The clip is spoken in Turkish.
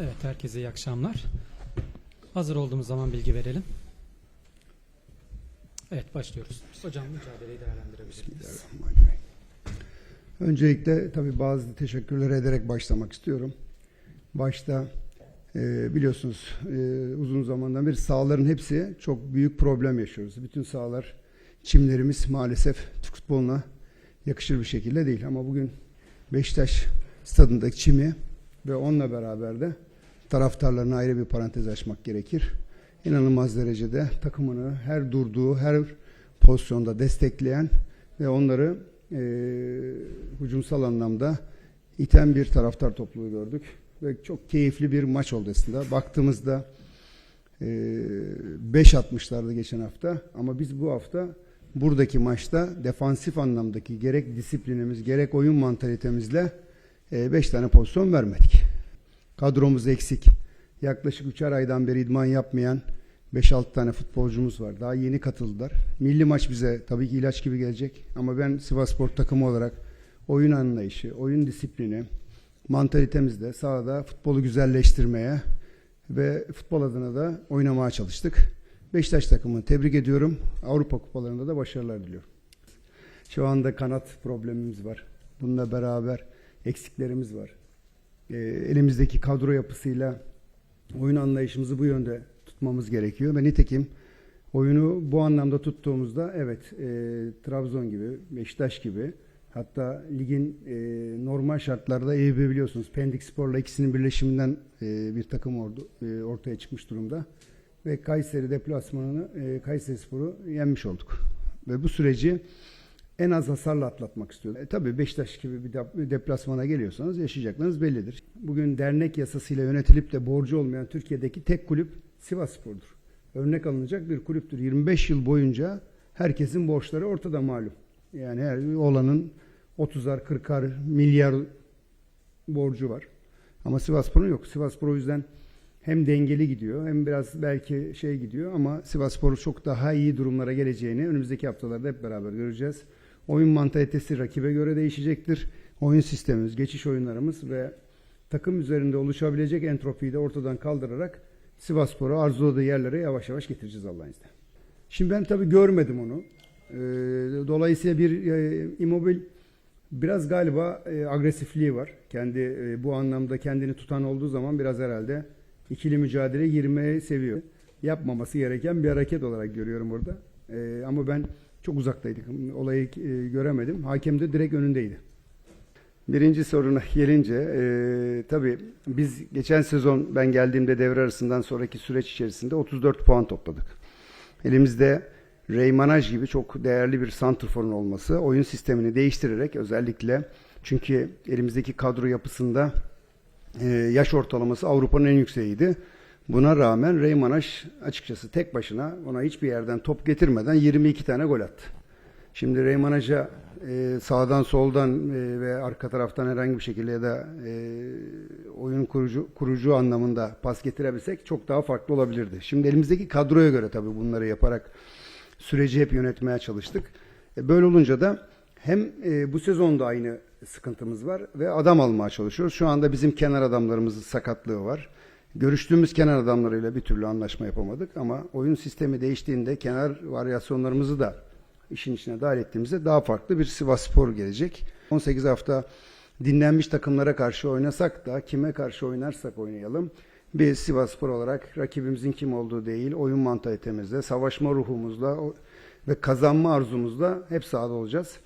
Evet, herkese iyi akşamlar. Hazır olduğumuz zaman bilgi verelim. Evet, başlıyoruz. Hocam mücadeleyi değerlendirebilir miyiz? Öncelikle tabii bazı teşekkürler ederek başlamak istiyorum. Başta e, biliyorsunuz e, uzun zamandan beri sahaların hepsi çok büyük problem yaşıyoruz. Bütün sahalar, çimlerimiz maalesef Türk futboluna yakışır bir şekilde değil. Ama bugün Beşiktaş stadındaki çimi ve onunla beraber de taraftarlarına ayrı bir parantez açmak gerekir. İnanılmaz derecede takımını her durduğu, her pozisyonda destekleyen ve onları e, hücumsal anlamda iten bir taraftar topluluğu gördük. Ve çok keyifli bir maç oldu aslında. Baktığımızda e, 5 atmışlardı geçen hafta ama biz bu hafta buradaki maçta defansif anlamdaki gerek disiplinimiz gerek oyun mantalitemizle 5 tane pozisyon vermedik. Kadromuz eksik. Yaklaşık 3'er aydan beri idman yapmayan 5-6 tane futbolcumuz var. Daha yeni katıldılar. Milli maç bize tabii ki ilaç gibi gelecek. Ama ben Sivas Spor takımı olarak oyun anlayışı, oyun disiplini, mantalitemizle sahada futbolu güzelleştirmeye ve futbol adına da oynamaya çalıştık. Beşiktaş takımını tebrik ediyorum. Avrupa kupalarında da başarılar diliyorum. Şu anda kanat problemimiz var. Bununla beraber eksiklerimiz var. E, elimizdeki kadro yapısıyla oyun anlayışımızı bu yönde tutmamız gerekiyor ve nitekim oyunu bu anlamda tuttuğumuzda evet e, Trabzon gibi, Beşiktaş gibi hatta ligin e, normal şartlarda Eyüp'ü biliyorsunuz Pendik Spor'la ikisinin birleşiminden e, bir takım ordu, e, ortaya çıkmış durumda ve Kayseri deplasmanını e, Kayseri Spor'u yenmiş olduk. Ve bu süreci en az hasarla atlatmak istiyoruz. E, tabii Beşiktaş gibi bir de- bir deplasmana geliyorsanız yaşayacaklarınız bellidir. Bugün dernek yasasıyla yönetilip de borcu olmayan Türkiye'deki tek kulüp Sivas Spor'dur. Örnek alınacak bir kulüptür. 25 yıl boyunca herkesin borçları ortada malum. Yani her olanın 30'ar 40'ar milyar borcu var. Ama Sivasspor'un yok. Sivasspor o yüzden hem dengeli gidiyor hem biraz belki şey gidiyor ama Sivasspor çok daha iyi durumlara geleceğini önümüzdeki haftalarda hep beraber göreceğiz. Oyun mantalitesi rakibe göre değişecektir. Oyun sistemimiz, geçiş oyunlarımız ve takım üzerinde oluşabilecek entropiyi de ortadan kaldırarak Sivasspor'u arzuladığı yerlere yavaş yavaş getireceğiz Allah'ın izniyle. Şimdi ben tabii görmedim onu. Ee, dolayısıyla bir e, Immobile biraz galiba e, agresifliği var. Kendi e, bu anlamda kendini tutan olduğu zaman biraz herhalde ikili mücadele girmeyi seviyor. Yapmaması gereken bir hareket olarak görüyorum burada. E, ama ben çok uzaktaydık. Olayı e, göremedim. Hakem de direkt önündeydi. Birinci soruna gelince e, tabii biz geçen sezon ben geldiğimde devre arasından sonraki süreç içerisinde 34 puan topladık. Elimizde Reymanaj gibi çok değerli bir santrforun olması oyun sistemini değiştirerek özellikle çünkü elimizdeki kadro yapısında e, yaş ortalaması Avrupa'nın en yükseğiydi. Buna rağmen Reymanaj açıkçası tek başına ona hiçbir yerden top getirmeden 22 tane gol attı. Şimdi Reymanaj'a e, sağdan soldan e, ve arka taraftan herhangi bir şekilde ya da e, oyun kurucu, kurucu anlamında pas getirebilsek çok daha farklı olabilirdi. Şimdi elimizdeki kadroya göre tabii bunları yaparak süreci hep yönetmeye çalıştık. E, böyle olunca da hem e, bu sezonda aynı sıkıntımız var ve adam almaya çalışıyoruz. Şu anda bizim kenar adamlarımızın sakatlığı var. Görüştüğümüz kenar adamlarıyla bir türlü anlaşma yapamadık ama oyun sistemi değiştiğinde kenar varyasyonlarımızı da işin içine dahil ettiğimizde daha farklı bir Sivas Spor gelecek. 18 hafta dinlenmiş takımlara karşı oynasak da kime karşı oynarsak oynayalım. Biz Sivas Spor olarak rakibimizin kim olduğu değil, oyun mantalitemizle, savaşma ruhumuzla ve kazanma arzumuzla hep sahada olacağız.